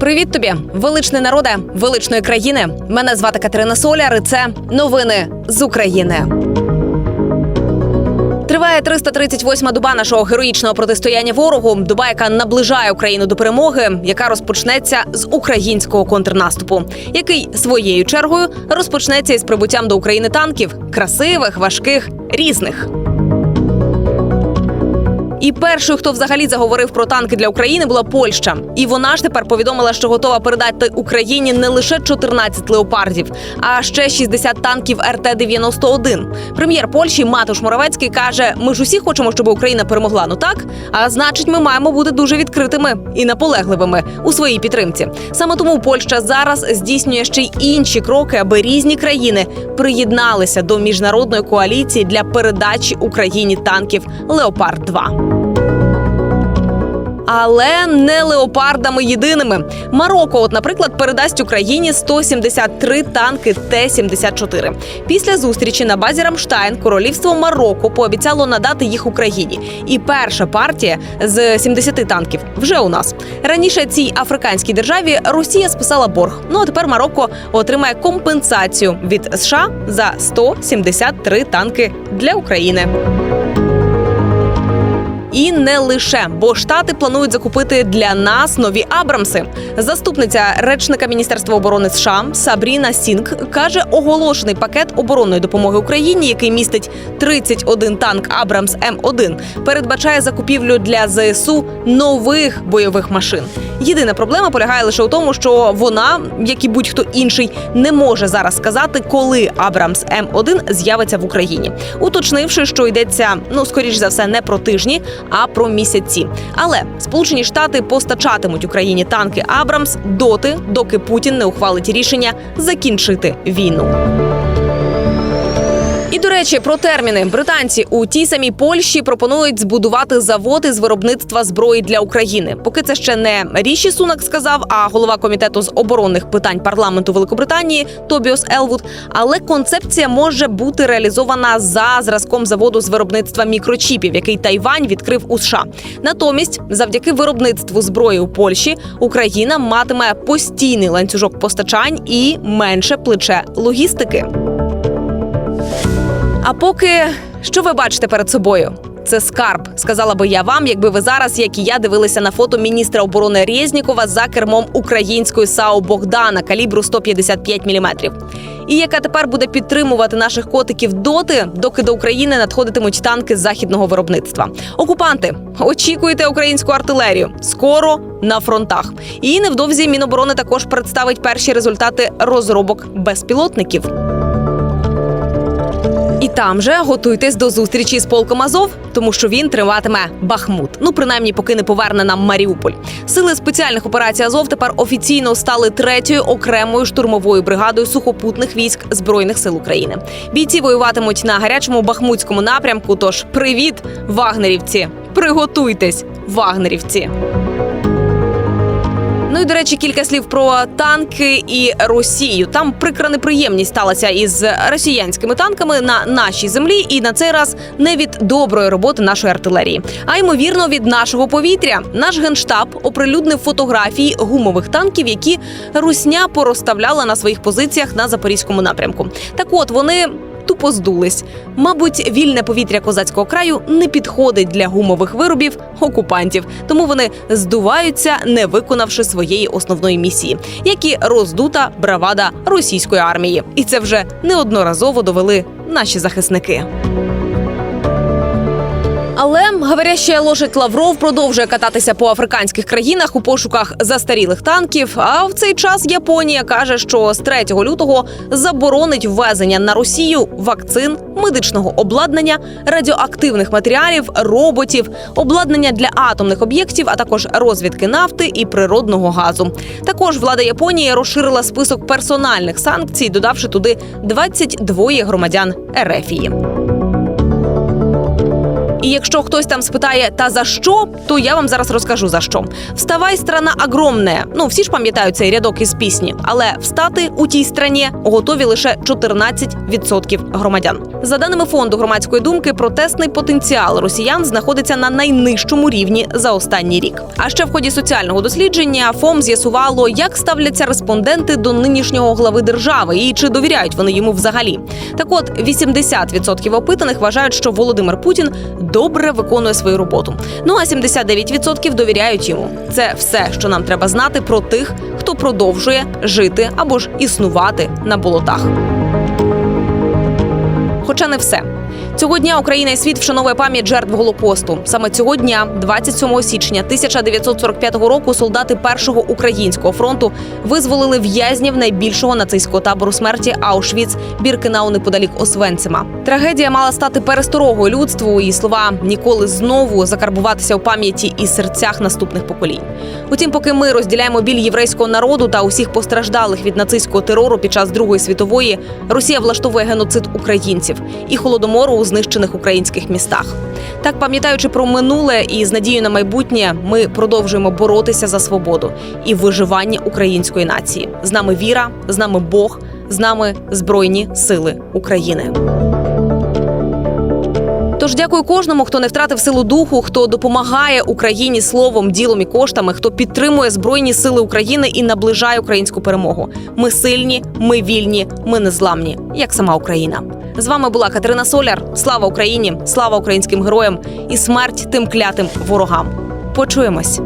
Привіт тобі, величний народе, величної країни. Мене звати Катерина Соляр. і Це новини з України. Триває 338-ма доба нашого героїчного протистояння ворогу. Доба, яка наближає Україну до перемоги, яка розпочнеться з українського контрнаступу, який своєю чергою розпочнеться із прибуттям до України танків красивих, важких, різних. І першою, хто взагалі заговорив про танки для України, була Польща. І вона ж тепер повідомила, що готова передати Україні не лише 14 леопардів, а ще 60 танків РТ-91. Прем'єр Польщі Матуш Моравецький каже: ми ж усі хочемо, щоб Україна перемогла. Ну так, а значить, ми маємо бути дуже відкритими і наполегливими у своїй підтримці. Саме тому Польща зараз здійснює ще й інші кроки, аби різні країни приєдналися до міжнародної коаліції для передачі Україні танків Леопард 2 але не леопардами єдиними. Марокко, от, наприклад, передасть Україні 173 танки Т-74. Після зустрічі на базі Рамштайн королівство Марокко пообіцяло надати їх Україні. І перша партія з 70 танків вже у нас раніше цій африканській державі Росія списала борг. Ну а тепер Марокко отримає компенсацію від США за 173 танки для України. І не лише, бо штати планують закупити для нас нові Абрамси. Заступниця речника Міністерства оборони США Сабріна Сінг каже, оголошений пакет оборонної допомоги Україні, який містить 31 танк Абрамс М1, передбачає закупівлю для ЗСУ нових бойових машин. Єдина проблема полягає лише у тому, що вона, як і будь-хто інший, не може зараз сказати, коли Абрамс М1 з'явиться в Україні, уточнивши, що йдеться ну скоріш за все не про тижні а про місяці. Але Сполучені Штати постачатимуть Україні танки Абрамс доти, доки Путін не ухвалить рішення закінчити війну. І до речі, про терміни британці у тій самій Польщі пропонують збудувати заводи з виробництва зброї для України. Поки це ще не Ріші Сунак сказав, а голова комітету з оборонних питань парламенту Великобританії Тобіос Елвуд. Але концепція може бути реалізована за зразком заводу з виробництва мікрочіпів, який Тайвань відкрив у США. Натомість, завдяки виробництву зброї у Польщі, Україна матиме постійний ланцюжок постачань і менше плече логістики. А поки що ви бачите перед собою? Це скарб, сказала би я вам, якби ви зараз, як і я, дивилися на фото міністра оборони Резнікова за кермом української САУ Богдана калібру 155 мм. І яка тепер буде підтримувати наших котиків доти, доки до України надходитимуть танки західного виробництва. Окупанти очікуйте українську артилерію скоро на фронтах. І невдовзі Міноборони також представить перші результати розробок безпілотників. І там же готуйтесь до зустрічі з полком Азов, тому що він триватиме Бахмут. Ну принаймні, поки не поверне нам Маріуполь. Сили спеціальних операцій Азов тепер офіційно стали третьою окремою штурмовою бригадою сухопутних військ збройних сил України. Бійці воюватимуть на гарячому бахмутському напрямку. Тож привіт, вагнерівці! Приготуйтесь, вагнерівці! Ну і до речі, кілька слів про танки і Росію. Там прикра неприємність сталася із росіянськими танками на нашій землі, і на цей раз не від доброї роботи нашої артилерії, а ймовірно від нашого повітря. Наш генштаб оприлюднив фотографії гумових танків, які русня порозставляла на своїх позиціях на запорізькому напрямку. Так, от вони тупо здулись. Мабуть, вільне повітря козацького краю не підходить для гумових виробів окупантів, тому вони здуваються, не виконавши своєї основної місії, як і роздута бравада російської армії. І це вже неодноразово довели наші захисники. Але говоряща лошадь Лавров продовжує кататися по африканських країнах у пошуках застарілих танків. А в цей час Японія каже, що з 3 лютого заборонить ввезення на Росію вакцин, медичного обладнання, радіоактивних матеріалів, роботів, обладнання для атомних об'єктів, а також розвідки нафти і природного газу. Також влада Японії розширила список персональних санкцій, додавши туди 22 громадян Ерефії. І якщо хтось там спитає, та за що, то я вам зараз розкажу за що. Вставай, страна огромне. Ну всі ж пам'ятають цей рядок із пісні, але встати у тій страні готові лише 14% громадян. За даними фонду громадської думки, протестний потенціал росіян знаходиться на найнижчому рівні за останній рік. А ще в ході соціального дослідження ФОМ з'ясувало, як ставляться респонденти до нинішнього глави держави і чи довіряють вони йому взагалі. Так от 80% опитаних вважають, що Володимир Путін добре виконує свою роботу. Ну а 79% довіряють йому. Це все, що нам треба знати про тих, хто продовжує жити або ж існувати на болотах. Хоча не все. Цього дня Україна і світ вшановує пам'ять жертв голокосту. Саме цього дня, 27 січня 1945 року, солдати першого українського фронту визволили в'язнів найбільшого нацистського табору смерті Аушвіц Біркенау неподалік Освенцима. Трагедія мала стати пересторогою людству, і слова ніколи знову закарбуватися у пам'яті і серцях наступних поколінь. Утім, поки ми розділяємо біль єврейського народу та усіх постраждалих від нацистського терору під час Другої світової, Росія влаштовує геноцид українців і холодомору знищених українських містах. Так, пам'ятаючи про минуле і з надією на майбутнє, ми продовжуємо боротися за свободу і виживання української нації. З нами віра, з нами Бог, з нами Збройні Сили України. Тож дякую кожному, хто не втратив силу духу, хто допомагає Україні словом, ділом і коштами, хто підтримує збройні сили України і наближає українську перемогу. Ми сильні, ми вільні, ми незламні, як сама Україна. З вами була Катерина Соляр. Слава Україні! Слава українським героям і смерть тим клятим ворогам. Почуємось.